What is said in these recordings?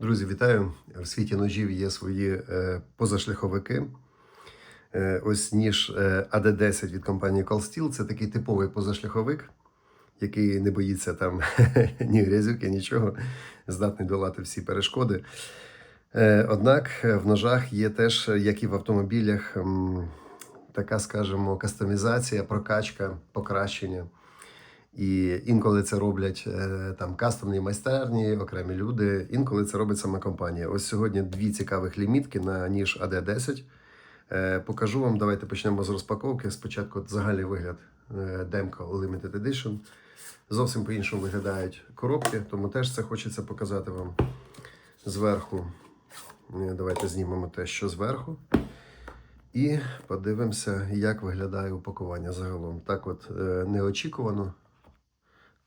Друзі, вітаю! В світі ножів є свої е, позашляховики. Е, ось ніж е, AD10 від компанії Colsteel. Це такий типовий позашляховик, який не боїться там ні грязюки, нічого, здатний долати всі перешкоди. Однак в ножах є теж, як і в автомобілях, така, скажімо, кастомізація, прокачка, покращення. І інколи це роблять е, там кастомні майстерні, окремі люди. Інколи це робить сама компанія. Ось сьогодні дві цікавих лімітки на ніж AD10. Е, покажу вам. Давайте почнемо з розпаковки. Спочатку загальний вигляд е, Demco Limited Edition. Зовсім по-іншому виглядають коробки, тому теж це хочеться показати вам зверху. Давайте знімемо те, що зверху. І подивимося, як виглядає упакування загалом. Так, от неочікувано.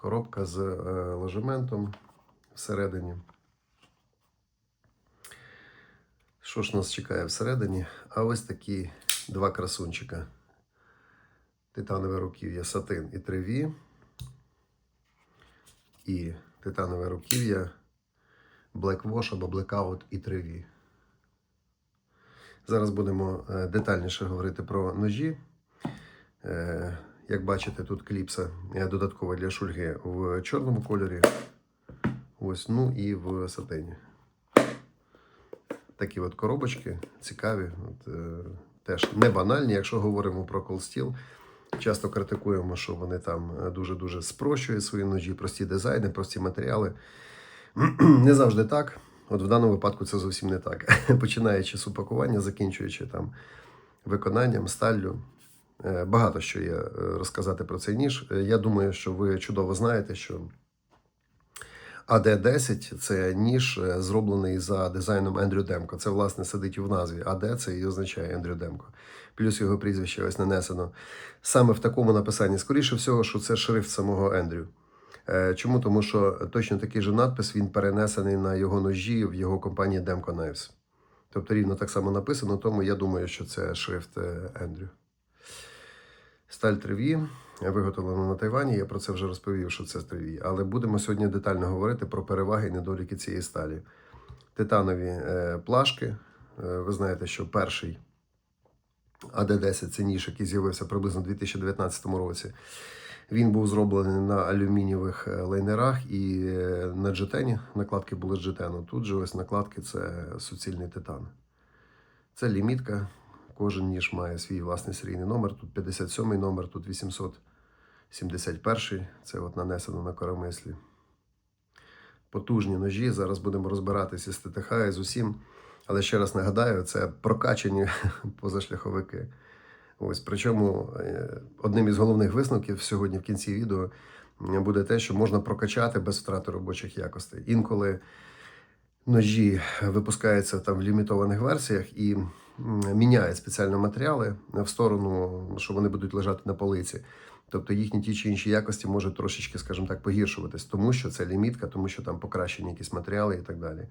Коробка з е, ложементом всередині. Що ж нас чекає всередині? А ось такі два красунчика. Титанове руків'я сатин і 3V. І титанове руків'я Black Wash або Blackout і 3V. Зараз будемо е, детальніше говорити про ножі. Як бачите, тут кліпса додаткова для шульги в чорному кольорі. Ось, ну і в сатині. Такі от коробочки цікаві. От, е, теж не банальні, якщо говоримо про Steel. Часто критикуємо, що вони там е, дуже-дуже спрощують свої ножі, прості дизайни, прості матеріали. Не завжди так. От в даному випадку це зовсім не так. Починаючи з упакування, закінчуючи там виконанням, сталлю. Е, Багато що є е, розказати про цей ніж. Е, Я думаю, що ви чудово знаєте, що AD10 це ніж, зроблений за дизайном Ендрю Демко. Це, власне, сидить в назві. AD це і означає Ендрю Демко. Плюс його прізвище ось нанесено. Саме в такому написанні. Скоріше всього, що це шрифт самого Ендрю. Чому? Тому що точно такий же надпис він перенесений на його ножі в його компанії Demco Knives. Тобто рівно так само написано, тому я думаю, що це шрифт Ендрю. Сталь 3V виготовлена на Тайвані. Я про це вже розповів, що це 3V. Але будемо сьогодні детально говорити про переваги і недоліки цієї сталі. Титанові е, плашки. Е, ви знаєте, що перший АД-10 це ніж, який з'явився приблизно у 2019 році. Він був зроблений на алюмінієвих е, лайнерах і на джетені. Накладки були з джетену. Тут же ось накладки це суцільний титан. Це лімітка. Кожен ніж має свій власний серійний номер. Тут 57 номер, тут 871. Це от нанесено на коромислі. Потужні ножі. Зараз будемо розбиратися з ТТХ і з усім. Але ще раз нагадаю, це прокачані позашляховики. Ось причому е, одним із головних висновків сьогодні в кінці відео буде те, що можна прокачати без втрати робочих якостей. Інколи ножі випускаються там в лімітованих версіях і м, міняють спеціально матеріали в сторону, що вони будуть лежати на полиці. Тобто їхні ті чи інші якості можуть трошечки, скажімо так, погіршуватись, тому що це лімітка, тому що там покращені якісь матеріали і так далі.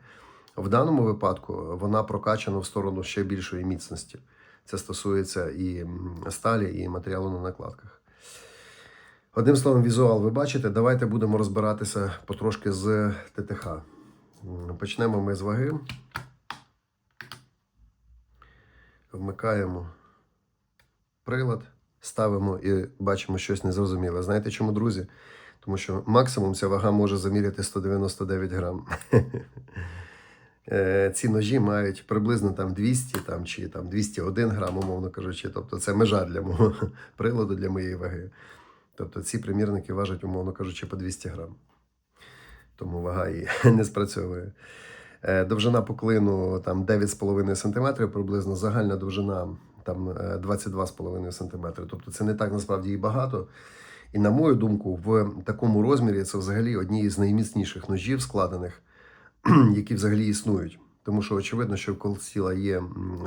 В даному випадку вона прокачана в сторону ще більшої міцності. Це стосується і сталі, і матеріалу на накладках. Одним словом, візуал ви бачите. Давайте будемо розбиратися потрошки з ТТХ. Почнемо ми з ваги. Вмикаємо прилад, ставимо і бачимо щось незрозуміле. Знаєте чому, друзі? Тому що максимум ця вага може заміряти 199 грам. Е, ці ножі мають приблизно там 200 там, чи там 201 грам, умовно кажучи. Тобто це межа для мого приладу, для моєї ваги. Тобто ці примірники важать, умовно кажучи, по 200 грам. Тому вага і не спрацьовує. Е, Довжина поклину там 9,5 см, приблизно загальна довжина там е, 22,5 см. Тобто це не так насправді і багато. І на мою думку, в такому розмірі це взагалі одні із найміцніших ножів складених, які взагалі існують. Тому що очевидно, що в Колстіла є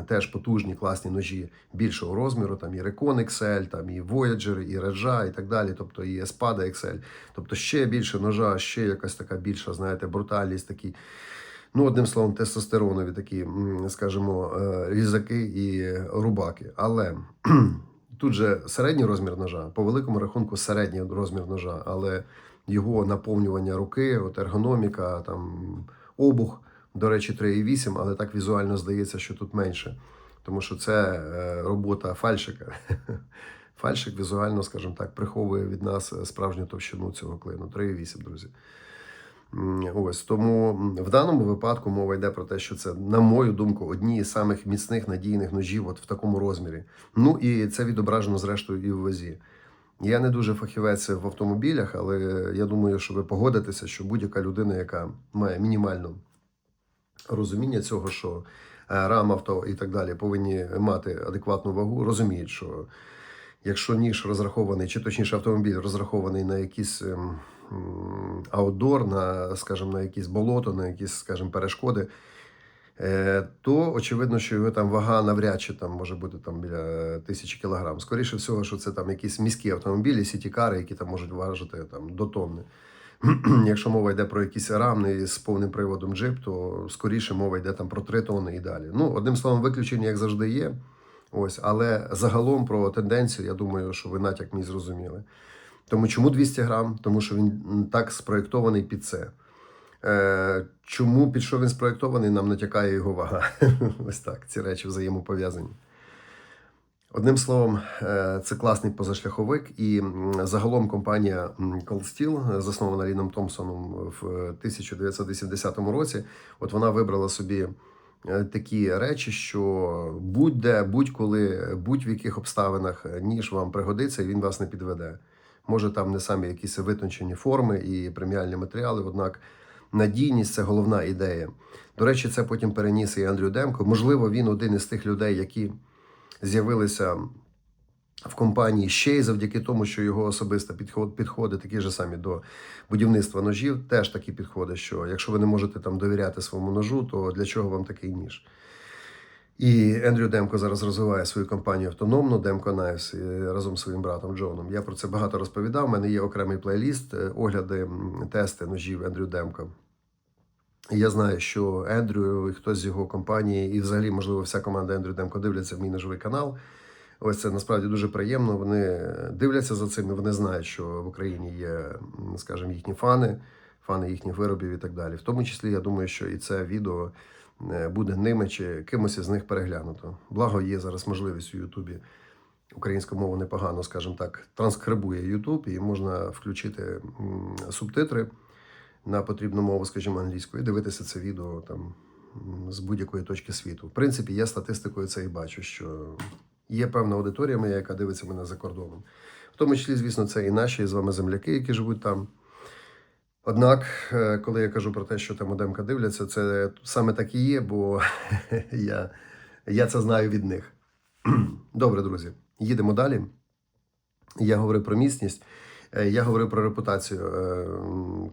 теж потужні класні ножі більшого розміру. Там і Recon XL, там і Voyager, і Redja, і так далі. Тобто і Espada XL. Тобто ще більше ножа, ще якась така більша, знаєте, брутальність, такі. Ну, одним словом, тестостеронові такі, скажімо, е, різаки і рубаки. Але тут же середній розмір ножа, по великому рахунку, середній розмір ножа, але його наповнювання руки, от ергономіка, там обух До речі, 3,8, але так візуально здається, що тут менше. Тому що це е, робота фальшика. Фальшик візуально, скажімо так, приховує від нас справжню товщину цього клину. 3,8, друзі. Ось тому в даному випадку мова йде про те, що це, на мою думку, одні із самих міцних надійних ножів от в такому розмірі. Ну і це відображено зрештою і в вазі. Я не дуже фахівець в автомобілях, але я думаю, що ви погодитеся, що будь-яка людина, яка має мінімальну розуміння цього, що е, рам авто і так далі повинні мати адекватну вагу, розуміють, що якщо ніж розрахований, чи точніше автомобіль розрахований на якийсь ем, аутдор, на, скажімо, на якісь болото, на якісь, скажімо, перешкоди, е, то очевидно, що його там вага навряд чи там може бути там біля тисячі кілограм. Скоріше всього, що це там якісь міські автомобілі, сітікари, які там можуть важити там до тонни. Якщо мова йде про якісь рамни з повним приводом джип, то скоріше мова йде там про 3 тонни і далі. Ну, одним словом, виключення, як завжди, є. Ось, але загалом про тенденцію, я думаю, що ви натяк мій зрозуміли. Тому чому 200 грам? Тому що він так спроєктований під це. Е, чому під що він спроєктований, нам натякає його вага. Ось так, ці речі взаємопов'язані. Одним словом, е, це класний позашляховик, і загалом компанія Cold Steel, е, заснована Ліном Томпсоном в 1980 році, от вона вибрала собі е, такі речі, що будь-де, будь-коли, будь-в яких обставинах е, ніж вам пригодиться, і він вас не підведе. Може, там не самі якісь витончені форми і преміальні матеріали, однак надійність це головна ідея. До речі, це потім переніс і Андрю Демко. Можливо, він один із тих людей, які з'явилися в компанії ще й завдяки тому, що його особиста підход, підходи такі ж самі до будівництва ножів, теж такі підходи, що якщо ви не можете там довіряти своєму ножу, то для чого вам такий ніж? І Ендрю Демко зараз розвиває свою компанію автономно, Демко е, разом з своїм братом Джоном. Я про це багато розповідав. У мене є окремий плейліст, е, огляди, тести ножів Ендрю Демко. Я знаю, що Ендрю і хтось з його компанії, і взагалі, можливо, вся команда Ендрю Демко дивляться в мій ножовий канал. Ось це насправді дуже приємно. Вони дивляться за цим, і вони знають, що в Україні є, скажімо, їхні фани, фани їхніх виробів і так далі. В тому числі, я думаю, що і це відео буде ними чи кимось із них переглянуто. Благо, є зараз можливість у Ютубі. Українська мова непогано, скажімо так, транскрибує Ютуб, і можна включити субтитри на потрібну мову, скажімо, англійською, і дивитися це відео там з будь-якої точки світу. В принципі, я статистикою це і бачу, що є певна аудиторія моя, яка дивиться мене за кордоном. В тому числі, звісно, це і наші з вами земляки, які живуть там. Однак, е, коли я кажу про те, що там Демка дивляться, це саме так і є, бо я, я це знаю від них. Добре, друзі, їдемо далі. Я говорив про міцність. Е, Я говорив про репутацію е,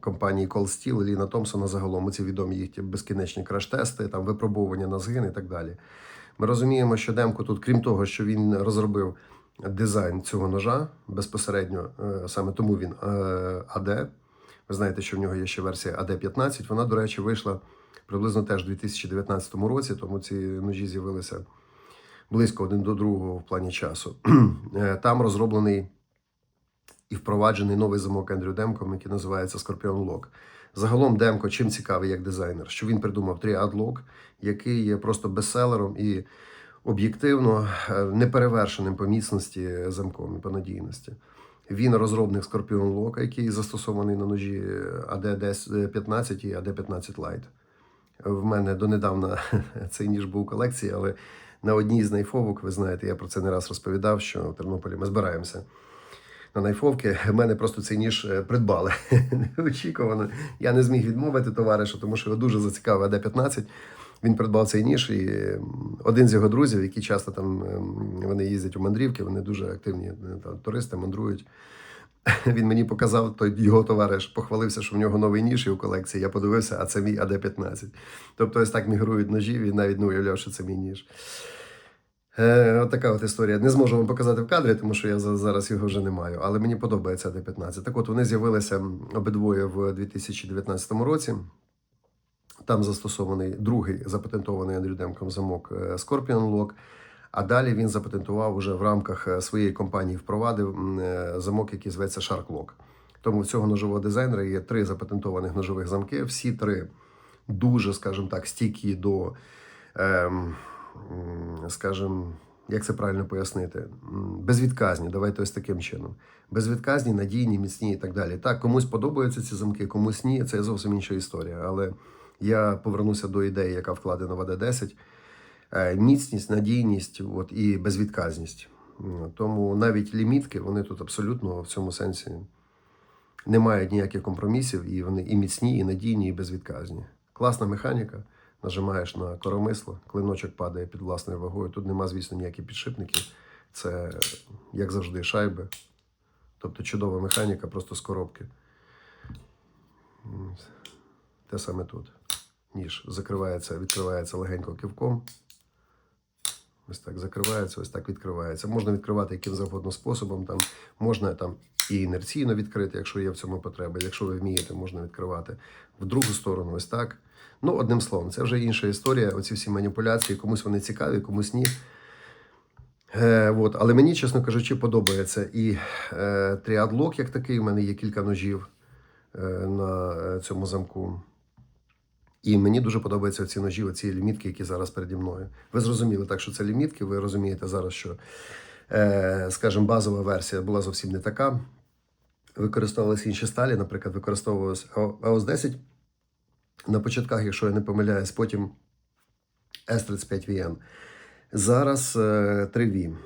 компанії Steel, Ліна Томпсона загалом. Ці відомі їх безкінечні краш-тести, там випробовування на згин і так далі. Ми розуміємо, що Демко тут, крім того, що він розробив дизайн цього ножа безпосередньо, саме тому він АД. Ви знаєте, що в нього є ще версія АД-15. Вона, до речі, вийшла приблизно теж у 2019 році, тому ці ножі з'явилися близько один до другого в плані часу. Е, Там розроблений і впроваджений новий замок Ендрю Демком, який називається Scorpion Lock. Загалом Демко чим цікавий як дизайнер, що він придумав Lock, який є просто бестселером і об'єктивно е, неперевершеним по міцності замком і по надійності. Він розробник Scorpion Lock, який застосований на ножі AD-15 і AD-15 Lite. В мене донедавна цей ніж був у колекції, але на одній з найфовок, ви знаєте, я про це не раз розповідав, що в Тернополі ми збираємося на найфовки. В мене просто цей ніж е, придбали неочікувано. Я не зміг відмовити товаришу, тому що його дуже зацікавив АД-15. Він придбав цей ніж, і один з його друзів, які часто там ем, вони їздять у мандрівки, вони дуже активні е, там, туристи, мандрують. Він мені показав, той його товариш похвалився, що в нього новий ніж є у колекції. Я подивився, а це мій АД-15. Тобто, ось так мігрують ножі, він навіть не уявляв, що це мій ніж. Е, от така от історія. Не зможу вам показати в кадрі, тому що я зараз його вже не маю. Але мені подобається АД-15. Так от вони з'явилися обидвоє в 2019 році. Там застосований другий запатентований Андрю Демком замок е, Scorpion Lock. А далі він запатентував уже в рамках е, своєї компанії, впровадив е, замок, який зветься Shark Lock. Тому в цього ножового дизайнера є три запатентованих ножових замки. Всі три дуже, скажімо так, стійкі до, ем, скажімо, як це правильно пояснити? Безвідказні, давайте ось таким чином. Безвідказні, надійні, міцні і так далі. Так, комусь подобаються ці замки, комусь ні. Це зовсім інша історія. Але я повернуся до ідеї, яка вкладена в АД-10. Е, Міцність, надійність от, і безвідказність. Тому навіть лімітки, вони тут абсолютно в цьому сенсі не мають ніяких компромісів, і вони і міцні, і надійні, і безвідказні. Класна механіка. Нажимаєш на коромисло, клиночок падає під власною вагою. Тут нема, звісно, ніяких підшипників. Це, як завжди, шайби. Тобто чудова механіка, просто з коробки. Те саме тут. Ніж закривається, відкривається легенько кивком. Ось так закривається, ось так відкривається. Можна відкривати яким завгодно способом. Там можна там і інерційно відкрити, якщо є в цьому потреба. Якщо ви вмієте, можна відкривати в другу сторону, ось так. Ну, одним словом, це вже інша історія. Оці всі маніпуляції, комусь вони цікаві, комусь ні. Е, от. Але мені, чесно кажучи, подобається. І е, тріадлок, як такий, у мене є кілька ножів е, на е, цьому замку. І мені дуже подобаються ці ножі, оці лімітки, які зараз переді мною. Ви зрозуміли так, що це лімітки. Ви розумієте зараз, що, е, скажімо, базова версія була зовсім не така. Використовувалися інші сталі, наприклад, використовувалось АОС 10 на початках, якщо я не помиляюсь, потім S35VN. Зараз е, 3V.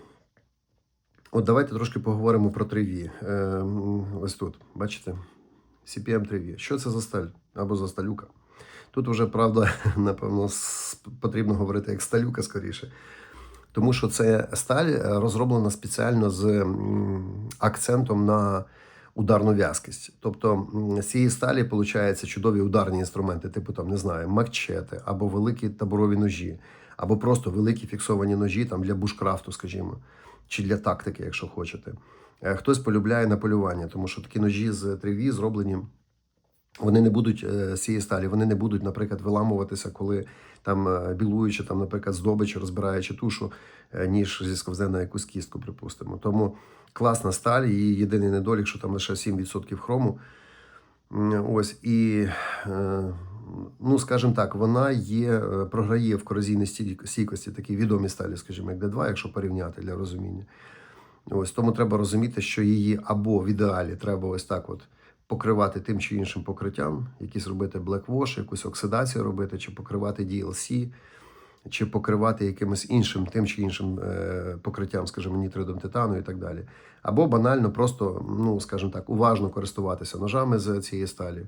От давайте трошки поговоримо про 3V. Е, ось тут, бачите? CPM 3V. Що це за сталь? Або за сталюка? Тут вже, правда, напевно, потрібно говорити як сталюка скоріше. Тому що це сталь е, розроблена спеціально з акцентом на ударну в'язкість. Тобто з цієї сталі виходить чудові ударні інструменти, типу там, не знаю, макчети або великі таборові ножі, або просто великі фіксовані ножі там для бушкрафту, скажімо, чи для тактики, якщо хочете. Е, Хтось полюбляє на полювання, тому що такі ножі з 3V зроблені вони не будуть е, з цієї сталі, вони не будуть, наприклад, виламуватися, коли там е, білуючи, там, наприклад, здобич, розбираючи тушу, е, ніж зісковзе на якусь кістку, припустимо. Тому класна сталь, її єдиний недолік, що там лише 7% хрому. Ось і, ну скажімо так, вона є, програє в корозійній стійкості такі відомі сталі, скажімо, як Д2, якщо порівняти для розуміння. Ось тому треба розуміти, що її або в ідеалі треба ось так от покривати тим чи іншим покриттям, якісь робити блеквош, якусь оксидацію робити, чи покривати DLC, чи покривати якимось іншим, тим чи іншим е, покриттям, скажімо, нітридом титану і так далі. Або банально просто, ну скажімо так, уважно користуватися ножами з цієї сталі.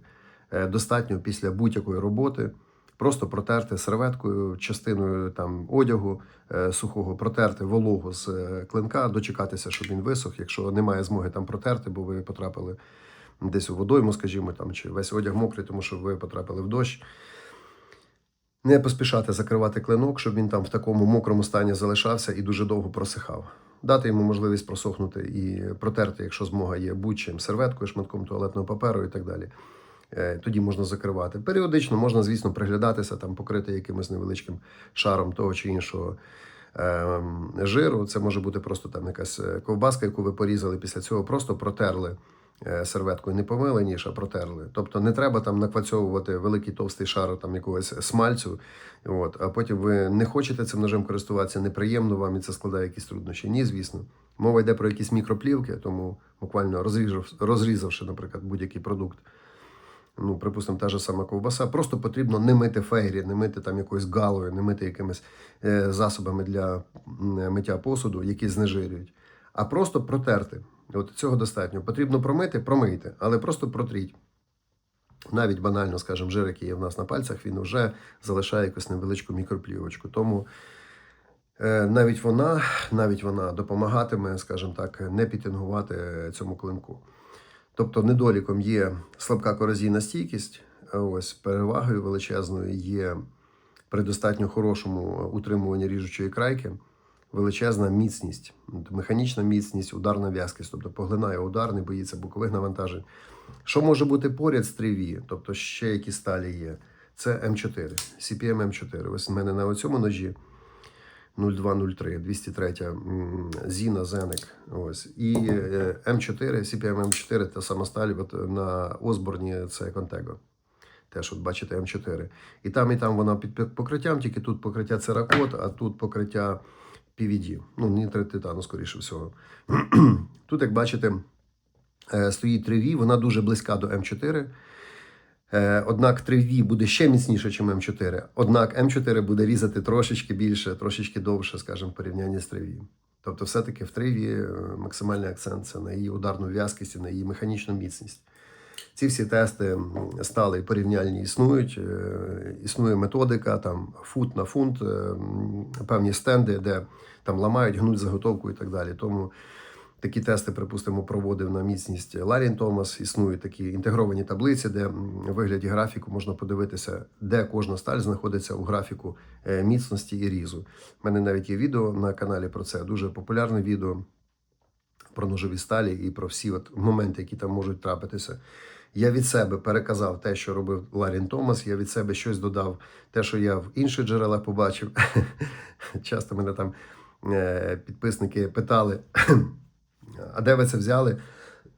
Е, достатньо після будь-якої роботи. Просто протерти серветкою, частиною там одягу е, сухого, протерти вологу з е, клинка, дочекатися, щоб він висох. Якщо немає змоги там протерти, бо ви потрапили десь у водойму, скажімо, там, чи весь одяг мокрий, тому що ви потрапили в дощ. Не поспішати закривати клинок, щоб він там в такому мокрому стані залишався і дуже довго просихав. Дати йому можливість просохнути і протерти, якщо змога є будь-чим серветкою, шматком туалетного паперу і так далі. Е, Тоді можна закривати. Періодично можна, звісно, приглядатися, там покрити якимось невеличким шаром того чи іншого ем, жиру. Це може бути просто там якась е, ковбаска, яку ви порізали. Після цього просто протерли серветкою, не помили ніж, а протерли. Тобто не треба там наквацьовувати великий товстий шар там якогось смальцю. От, а потім ви не хочете цим ножем користуватися, неприємно вам і це складає якісь труднощі. Ні, звісно. Мова йде про якісь мікроплівки, тому буквально розрізавши, наприклад, будь-який продукт ну, припустимо, та ж сама ковбаса, просто потрібно не мити фейрі, не мити там якоюсь галою, не мити якимись е, засобами для миття посуду, які знежирюють, а просто протерти. От цього достатньо. Потрібно промити, промийте, але просто протріть. Навіть банально, скажімо, жир, який є в нас на пальцях, він вже залишає якусь невеличку мікроплівочку. Тому е, навіть вона, навіть вона допомагатиме, скажімо так, не пітингувати цьому клинку. Тобто недоліком є слабка корозійна стійкість, ось перевагою величезною є при достатньо хорошому утримуванні ріжучої крайки величезна міцність, механічна міцність, ударна в'язкість, тобто поглинає удар, не боїться бокових навантажень. Що може бути поряд з 3V, тобто ще які сталі є, це М4, CPM М4. Ось у мене на цьому ножі 0203, 203 м, Зіна Зеник. Ось. І е, М4, CPM М4 та сама сталь от на Осборні це Контего. Теж, от бачите, М4. І там, і там вона під покриттям, тільки тут покриття церакот, а тут покриття PVD. Ну, нітрит титану, скоріше всього. тут, як бачите, е, стоїть 3V, вона дуже близька до М4. Е, Однак 3V буде ще міцніше, ніж М4. Однак М4 буде різати трошечки більше, трошечки довше, скажімо, в порівнянні з 3V. Тобто, все-таки в 3V е, максимальний акцент це на її ударну в'язкість і на її механічну міцність. Ці всі тести стали порівняльні існують. Е, Існує методика, там фут на фунт, е, певні стенди, де там ламають, гнуть заготовку і так далі. Тому такі тести, припустимо, проводив на міцність Ларін Томас. Існують такі інтегровані таблиці, де в вигляді графіку можна подивитися, де кожна сталь знаходиться у графіку е, міцності і різу. У мене навіть є відео на каналі про це. Дуже популярне відео про ножові сталі і про всі от моменти, які там можуть трапитися. Я від себе переказав те, що робив Ларін Томас. Я від себе щось додав, те, що я в інших джерелах побачив. Часто мене там е, підписники питали, а де ви це взяли?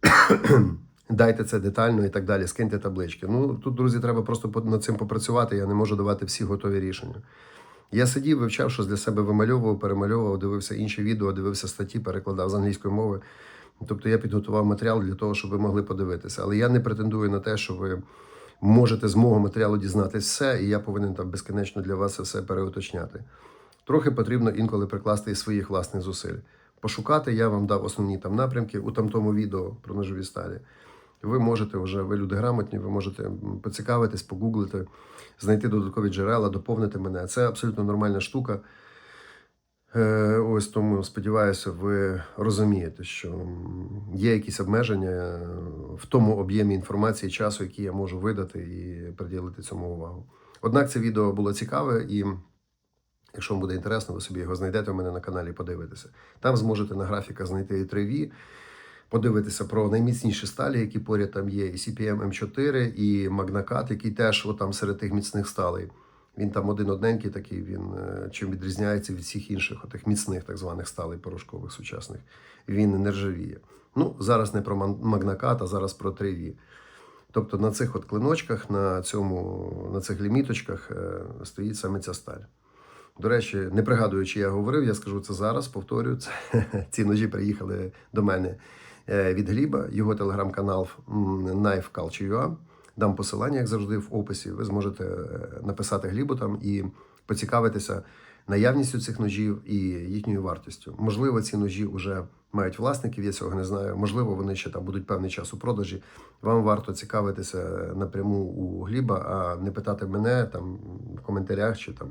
Дайте це детально і так далі, скиньте таблички. Ну тут, друзі, треба просто над цим попрацювати. Я не можу давати всі готові рішення. Я сидів, вивчав, щось для себе вимальовував, перемальовував, дивився інші відео, дивився статті, перекладав з англійської мови. Тобто я підготував матеріал для того, щоб ви могли подивитися. Але я не претендую на те, що ви можете з мого матеріалу дізнатись все, і я повинен там безкінечно для вас все переуточняти. Трохи потрібно інколи прикласти і своїх власних зусиль. Пошукати я вам дав основні там напрямки у там тому відео про ножові сталі. Ви можете вже, ви люди грамотні, ви можете поцікавитись, погуглити, знайти додаткові джерела, доповнити мене. Це абсолютно нормальна штука. Е, Ось тому сподіваюся, ви розумієте, що є якісь обмеження е, в тому об'ємі інформації, часу, який я можу видати і приділити цьому увагу. Однак це відео було цікаве, і якщо вам буде інтересно, ви собі його знайдете у мене на каналі, подивитися. Там зможете на графіках знайти і 3V, подивитися про найміцніші сталі, які поряд там є, і CPM M4, і Magnacat, який теж отам серед тих міцних сталей. Він там один одненький такий, він е, чим відрізняється від всіх інших отих міцних так званих сталей порошкових сучасних. Він не ржавіє. Ну, зараз не про Магнакат, а зараз про 3V. Тобто на цих от клиночках, на, цьому, на цих ліміточках е, стоїть саме ця сталь. До речі, не пригадую, чи я говорив, я скажу це зараз, повторюю. Це, ці ножі приїхали до мене від Гліба, його телеграм-канал м, Knife Дам посилання, як завжди, в описі. Ви зможете е, написати Глібу там і поцікавитися наявністю цих ножів і їхньою вартістю. Можливо, ці ножі вже мають власників, я цього не знаю. Можливо, вони ще там будуть певний час у продажі. Вам варто цікавитися напряму у Гліба, а не питати мене там в коментарях чи там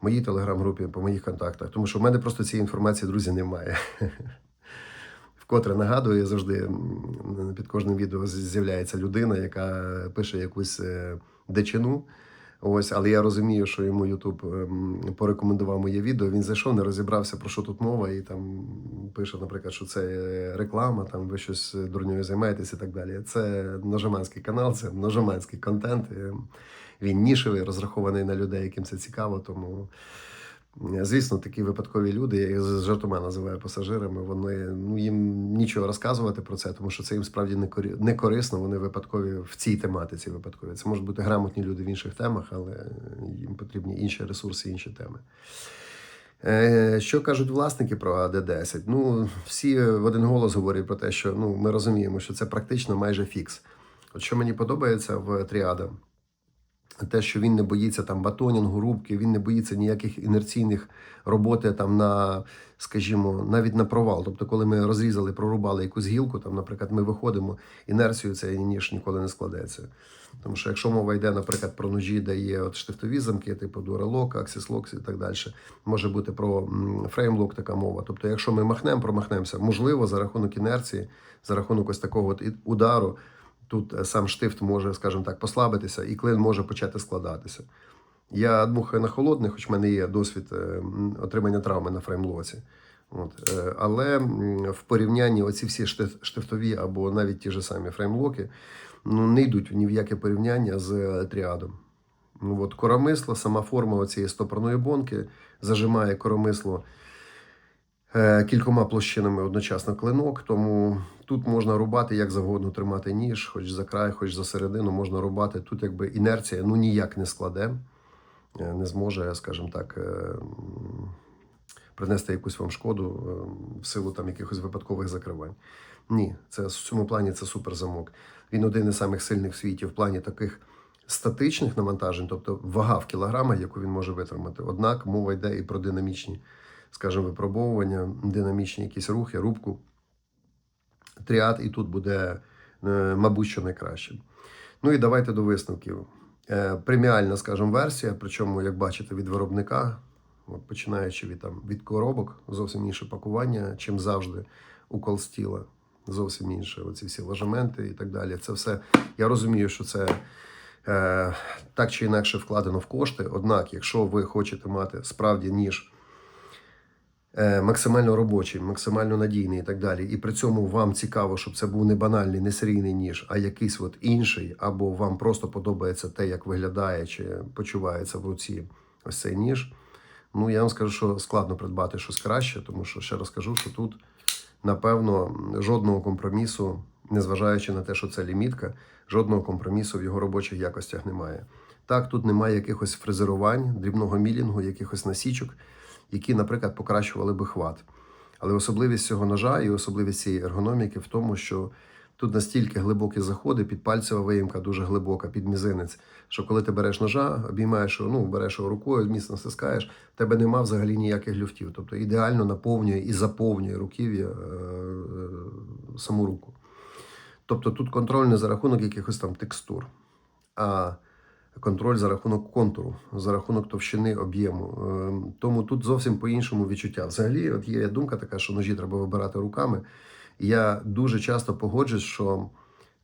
моїй телеграм-групі по моїх контактах. Тому що в мене просто цієї інформації, друзі, немає. Вкотре нагадую, завжди під кожним відео з'являється людина, яка пише якусь е, дичину. Ось, але я розумію, що йому Ютуб ем, порекомендував моє відео. Він зайшов, не розібрався, про що тут мова, і там пише, наприклад, що це реклама, там ви щось дурньою займаєтесь і так далі. Це ножоманський канал, це ножоманський контент. е, Він нішевий, розрахований на людей, яким це цікаво. Тому Звісно, такі випадкові люди, я їх жартома називаю пасажирами. Вони ну їм нічого розказувати про це, тому що це їм справді не корисно. Вони випадкові в цій тематиці. Випадкові. Це можуть бути грамотні люди в інших темах, але їм потрібні інші ресурси, інші теми. Е, Що кажуть власники про АД-10? Ну, всі в один голос говорять про те, що ну, ми розуміємо, що це практично майже фікс. От що мені подобається в Тріада, те, що він не боїться там батонінгу, рубки, він не боїться ніяких інерційних роботи там на, скажімо, навіть на провал. Тобто, коли ми розрізали, прорубали якусь гілку, там, наприклад, ми виходимо, інерцію цей ніж ніколи не складеться. Тому що якщо мова йде, наприклад, про ножі, де є от штифтові замки, типу Duralock, Axis і так далі, може бути про фреймлок така мова. Тобто, якщо ми махнемо, промахнемося, можливо, за рахунок інерції, за рахунок ось такого от удару, тут е, сам штифт може, скажімо так, послабитися, і клин може почати складатися. Я дмухаю на холодний, хоч в мене є досвід е, отримання травми на фреймлоці. От. е, Але в порівнянні оці всі штифтові або навіть ті ж самі фреймлоки ну, не йдуть ні в яке порівняння з тріадом. Ну, от, коромисло, сама форма цієї стопорної бонки зажимає коромисло кількома площинами одночасно клинок, тому тут можна рубати як завгодно тримати ніж, хоч за край, хоч за середину, можна рубати. Тут якби інерція ну ніяк не складе, е, не зможе, скажімо так, е, принести якусь вам шкоду е, в силу там якихось випадкових закривань. Ні, це в цьому плані це суперзамок. Він один із самих сильних в світі в плані таких статичних навантажень, тобто вага в кілограмах, яку він може витримати. Однак мова йде і про динамічні, скажімо, випробовування, динамічні якісь рухи, рубку. Тріад і тут буде, е, мабуть, що найкраще. Ну і давайте до висновків. Е, Преміальна, скажімо, версія, причому, як бачите, від виробника, от починаючи від, там, від коробок, зовсім інше пакування, чим завжди у колстіла. Зовсім інше, оці всі ложементи і так далі. Це все. Я розумію, що це е, так чи інакше вкладено в кошти. Однак, якщо ви хочете мати справді ніж максимально робочий, максимально надійний і так далі, і при цьому вам цікаво, щоб це був не банальний, не серійний ніж, а якийсь от інший, або вам просто подобається те, як виглядає чи почувається в руці ось цей ніж. Ну, я вам скажу, що складно придбати щось краще, тому що ще раз кажу, що тут, напевно, жодного компромісу, незважаючи на те, що це лімітка, жодного компромісу в його робочих якостях немає. Так, тут немає якихось фрезерувань, дрібного мілінгу, якихось насічок, які, наприклад, покращували би хват. Але особливість цього ножа і особливість цієї ергономіки в тому, що тут настільки глибокі заходи, підпальцева виїмка дуже глибока, під мізинець, що коли ти береш ножа, обіймаєш його, ну, береш його рукою, міцно стискаєш, в тебе нема взагалі ніяких люфтів. Тобто ідеально наповнює і заповнює руків'я е, е, саму руку. Тобто тут контроль не за рахунок якихось там текстур, а контроль за рахунок контуру, за рахунок товщини об'єму. Ем, Тому тут зовсім по-іншому відчуття. Взагалі, от є думка така, що ножі треба вибирати руками. Я дуже часто погоджуюсь, що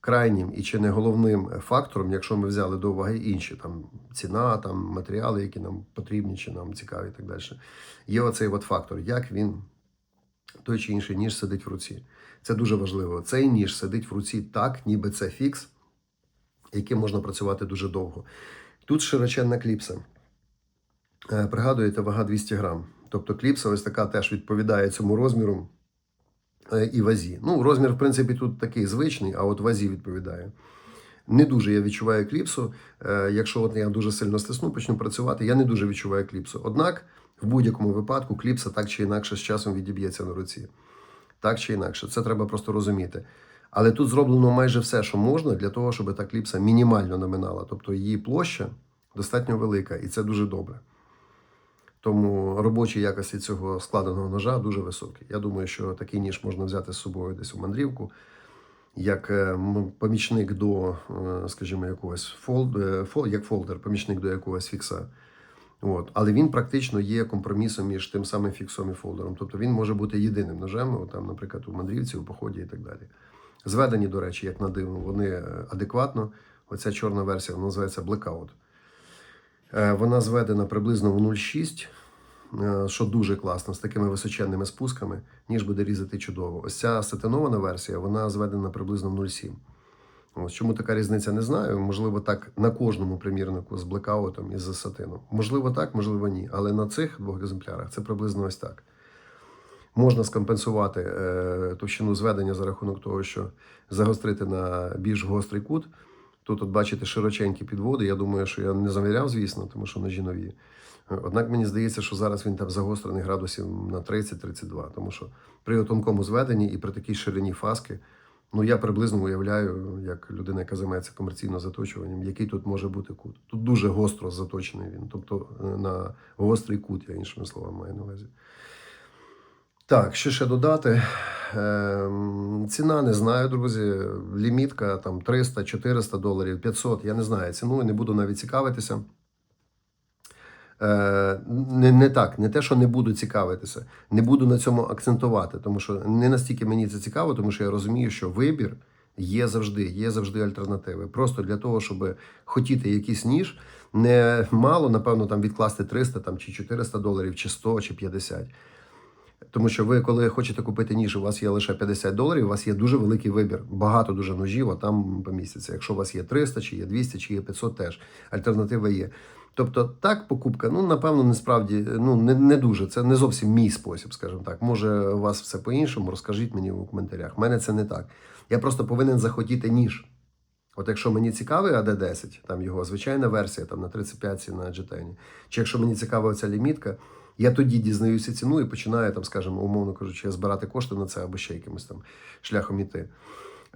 крайнім і чи не головним фактором, якщо ми взяли до уваги інші там ціна, там матеріали, які нам потрібні, чи нам цікаві, і так далі, є оцей от фактор, як він той чи інший ніж сидить в руці. Це дуже важливо. Цей ніж сидить в руці так, ніби це фікс, яким можна працювати дуже довго. Тут широченна кліпса. Е, Пригадуєте, вага 200 грам. Тобто кліпса ось така теж відповідає цьому розміру е, і вазі. Ну, розмір, в принципі, тут такий звичний, а от вазі відповідає. Не дуже я відчуваю кліпсу. Е, Якщо от я дуже сильно стисну, почну працювати, я не дуже відчуваю кліпсу. Однак, в будь-якому випадку кліпса так чи інакше з часом відіб'ється на руці. Так чи інакше, це треба просто розуміти. Але тут зроблено майже все, що можна, для того, щоб та кліпса мінімально наминала. Тобто її площа достатньо велика, і це дуже добре. Тому робочі якості цього складеного ножа дуже високі. Я думаю, що такий ніж можна взяти з собою десь у мандрівку, як е, помічник до, е, скажімо, якогось фолд, е, як фолдер, помічник до якогось фікса. От. Але він практично є компромісом між тим самим фіксом і фолдером. Тобто він може бути єдиним ножем, там, наприклад, у мандрівці, у поході і так далі. Зведені, до речі, як на дивно, вони е, адекватно. Оця чорна версія вона називається Blackout. Е, Вона зведена приблизно в 0,6, е, що дуже класно, з такими височенними спусками, ніж буде різати чудово. Ось ця сатинована версія, вона зведена приблизно в 0,7. Ось чому така різниця не знаю. Можливо, так на кожному примірнику з блекаутом і з сатином. Можливо, так, можливо, ні. Але на цих двох екземплярах це приблизно ось так. Можна скомпенсувати е, товщину зведення за рахунок того, що загострити на більш гострий кут. Тут, от бачите, широченькі підводи. Я думаю, що я не заміряв, звісно, тому що ножі нові. Однак мені здається, що зараз він там загострений градусів на 30-32, тому що при тонкому зведенні і при такій ширині фаски, ну я приблизно уявляю, як людина, яка займається комерційно заточуванням, який тут може бути кут. Тут дуже гостро заточений він, тобто е, на гострий кут, я іншими словами маю на увазі. Так, що ще додати? Ем, ціна не знаю, друзі. Лімітка там 300, 400 доларів, 500, я не знаю ціну, і не буду навіть цікавитися. Е, не, не так, не те, що не буду цікавитися, не буду на цьому акцентувати, тому що не настільки мені це цікаво, тому що я розумію, що вибір є завжди, є завжди альтернативи. Просто для того, щоб хотіти якийсь ніж, не мало, напевно, там відкласти 300 там, чи 400 доларів, чи 100, чи 50. Тому що ви, коли хочете купити ніж, у вас є лише 50 доларів, у вас є дуже великий вибір. Багато дуже ножів, а там поміститься. Якщо у вас є 300, чи є 200, чи є 500, теж альтернатива є. Тобто, так, покупка, ну, напевно, насправді ну, не, не дуже. Це не зовсім мій спосіб, скажімо так. Може, у вас все по-іншому, розкажіть мені у коментарях. У мене це не так. Я просто повинен захотіти ніж. От якщо мені цікавий AD10, там його звичайна версія там, на 35 на GTN, чи якщо мені цікава ця лімітка, я тоді дізнаюся ціну і починаю, там, скажімо, умовно кажучи, збирати кошти на це або ще якимось там шляхом іти.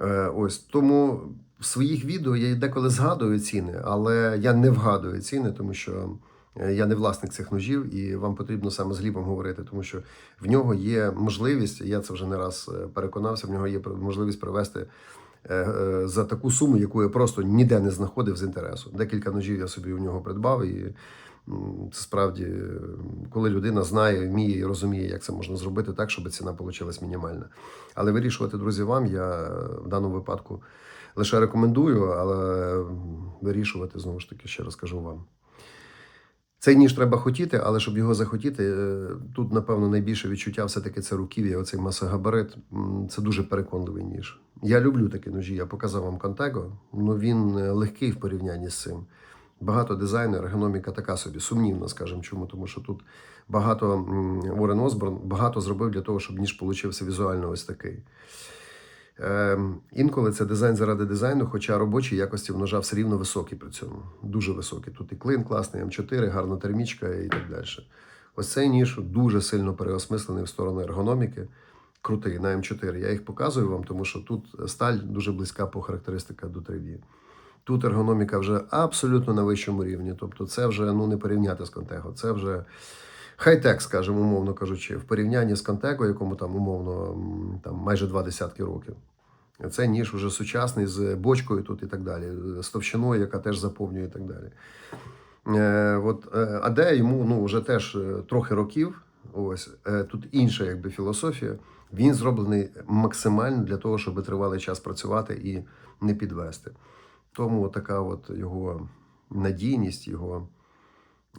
Е, ось тому в своїх відео я деколи згадую ціни, але я не вгадую ціни, тому що е, я не власник цих ножів, і вам потрібно саме з Глібом говорити, тому що в нього є можливість, я це вже не раз е, переконався, в нього є можливість привести за таку суму, яку я просто ніде не знаходив з інтересу. Декілька ножів я собі у нього придбав, і це справді, коли людина знає, вміє і розуміє, як це можна зробити так, щоб ціна вийшла мінімальна. Але вирішувати, друзі, вам я в даному випадку лише рекомендую, але вирішувати знову ж таки ще раз кажу вам. Цей ніж треба хотіти, але щоб його захотіти, е, тут, напевно, найбільше відчуття все-таки це руків'я, оцей масогабарит. Це дуже переконливий ніж. Я люблю такі ножі. Я показав вам Conтего, але він е, легкий в порівнянні з цим. Багато дизайну, ергономіка така собі, сумнівна, скажімо чому, тому що тут багато Уоррен Осборн багато зробив для того, щоб ніж получився візуально ось такий. Ем, інколи це дизайн заради дизайну, хоча робочі якості в ножа все рівно високі при цьому. Дуже високі. Тут і клин класний, М4, гарна термічка і так далі. Ось цей ніж дуже сильно переосмислений в сторону ергономіки. Крутий на М4. Я їх показую вам, тому що тут сталь дуже близька по характеристиках до тривії. Тут ергономіка вже абсолютно на вищому рівні. Тобто, це вже ну не порівняти з Контего. Це вже хай-тек, скажімо, умовно кажучи, в порівнянні з Контего, якому там умовно там майже два десятки років. Це ніж вже сучасний з бочкою тут і так далі, з товщиною, яка теж заповнює і так далі. Е, от, е, Аде йому ну, вже теж е, трохи років. Ось тут інша якби філософія. Він зроблений максимально для того, щоб тривалий час працювати і не підвести. Тому така от його надійність, його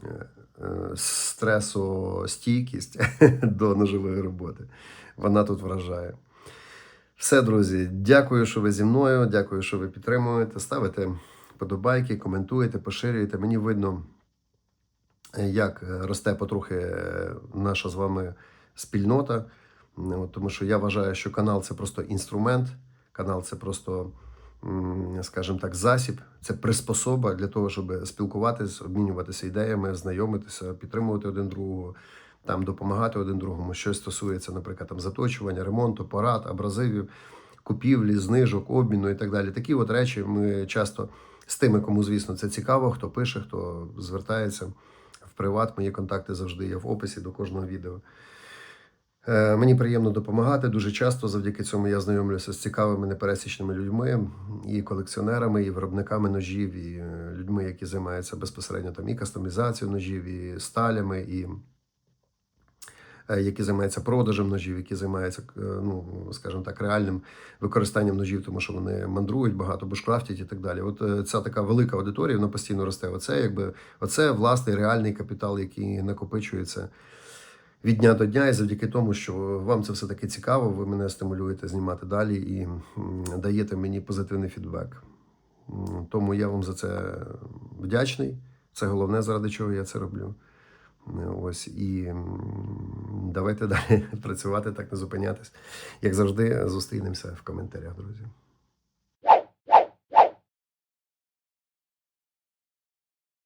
е, е, стресостійкість до ножової роботи. Вона тут вражає. Все, друзі, дякую, що ви зі мною. Дякую, що ви підтримуєте. Ставите подобайки, коментуєте, поширюєте. Мені видно, е, як росте потрохи наша з вами спільнота. От, Тому що я вважаю, що канал це просто інструмент, канал це просто, скажімо так, засіб, це приспособа для того, щоб спілкуватися, обмінюватися ідеями, знайомитися, підтримувати один другого, там допомагати один другому. Щось стосується, наприклад, там заточування, ремонту, порад, абразивів, купівлі, знижок, обміну і так далі. Такі от речі ми часто з тими, кому звісно це цікаво, хто пише, хто звертається в приват. Мої контакти завжди є в описі до кожного відео. Е, Мені приємно допомагати. Дуже часто завдяки цьому я знайомлюся з цікавими непересічними людьми, і колекціонерами, і виробниками ножів, і е, людьми, які займаються безпосередньо там і кастомізацією ножів, і сталями, і е, які займаються продажем ножів, які займаються, ну скажімо так, реальним використанням ножів, тому що вони мандрують багато, бушкрафтять і так далі. От ця така велика аудиторія, вона постійно росте. Оце якби оце власний реальний капітал, який накопичується від дня до дня, і завдяки тому, що вам це все таки цікаво, ви мене стимулюєте знімати далі і даєте мені позитивний фідбек. Тому я вам за це вдячний. Це головне, заради чого я це роблю. Ось і давайте далі працювати, так не зупинятись. Як завжди, зустрінемося в коментарях, друзі.